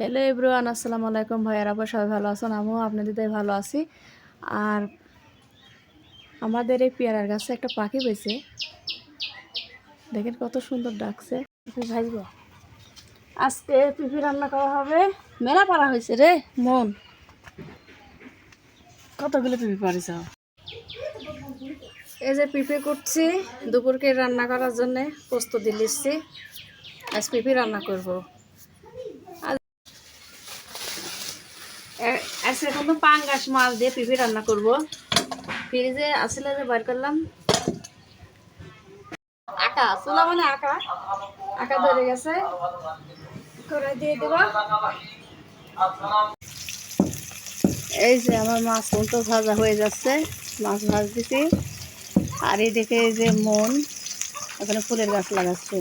Hello everyone আসসালামু আলাইকুম ভাইয়ার, আবার সবাই ভালো আছেন? আমিও আপনাদের তাই ভালো আছি। আর আমাদের এই পেয়ারার গাছে একটা পাখি পেয়েছে দেখেন কত সুন্দর ডাকছে। ভাজবো আজকে পিপি রান্না করা হবে মেলা পাড়া হয়েছে রে, মন। কতগুলো পিপি পারিস? এই যে পিপি করছি, দুপুরকে রান্না করার জন্যে প্রস্তুতি নিচ্ছি। আজ পিপি রান্না করব। আজকে এখন তো পাঙ্গাস মাছ দিয়ে পিপি রান্না করব। ফ্রিজে আসলে বার করলাম। আটা, চুলা মানে আটা। আটা ধরে গেছে। করে দিয়ে দেব। এই যে আমার মাছ তো ভাজা হয়ে যাচ্ছে। মাছ ভাজ দিছি আর এই দেখে এই যে মন, ওখানে ফুলের গাছ লাগাচ্ছে।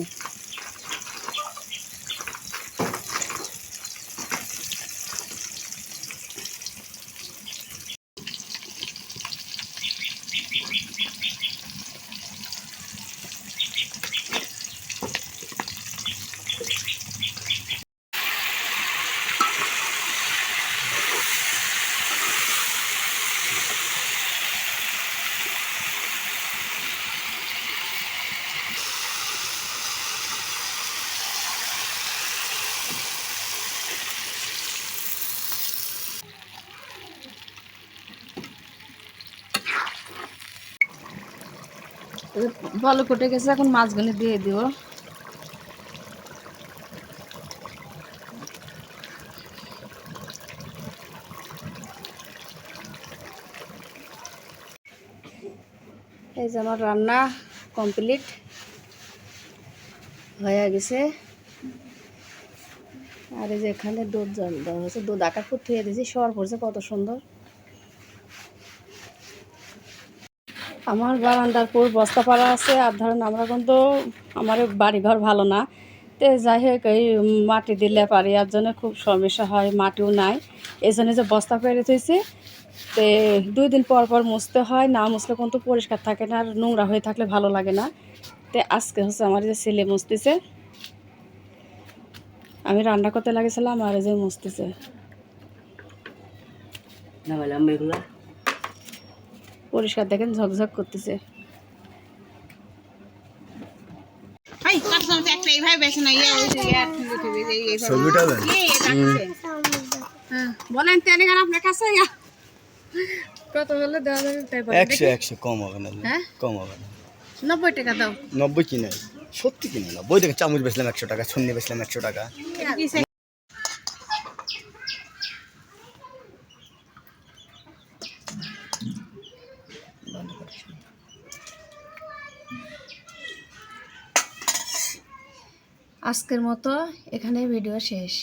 ভালো ফুটে গেছে, এখন মাছগুলো দিয়ে দিব। এই যে আমার রান্না কমপ্লিট হয়ে গেছে। আর এই যে এখানে দুধ জল দেওয়া হয়েছে, দুধ আকার ফুট থুয়ে দিয়েছি, সর পড়ছে কত সুন্দর। আমার বারান্দার পুর বস্তা পাড়া আছে, আর ধরেন আমরা কিন্তু, আমার বাড়িঘর ভালো না। তে যাই হোক, এই মাটি দিলে পারি, আর জন্য খুব সমস্যা হয়, মাটিও নাই। এই জন্য যে বস্তা পেরে থইছি, তে দুই দিন পর পর মুছতে হয়, না মুছলে কিন্তু পরিষ্কার থাকে না, আর নোংরা হয়ে থাকলে ভালো লাগে না। তে আজকে হচ্ছে আমার যে ছেলে মুছতেছে, আমি রান্না করতে লাগেছিলাম আর যে মুছতেছে। না পরিষ্কার দেখেন ঝকঝক করতেছে। হ্যাঁ বলেন আপনার কাছে কত হলে দেওয়া যাবে তাই একশো একশো কম হবে না। হ্যাঁ? কম হবে না। নব্বই টাকা দাও। নব্বই কিনে সত্যি কিনে না বই থেকে চামচ বেচলাম একশো টাকা ছন্নি বেচলাম একশো টাকা। আজকের মতো এখানে ভিডিও শেষ।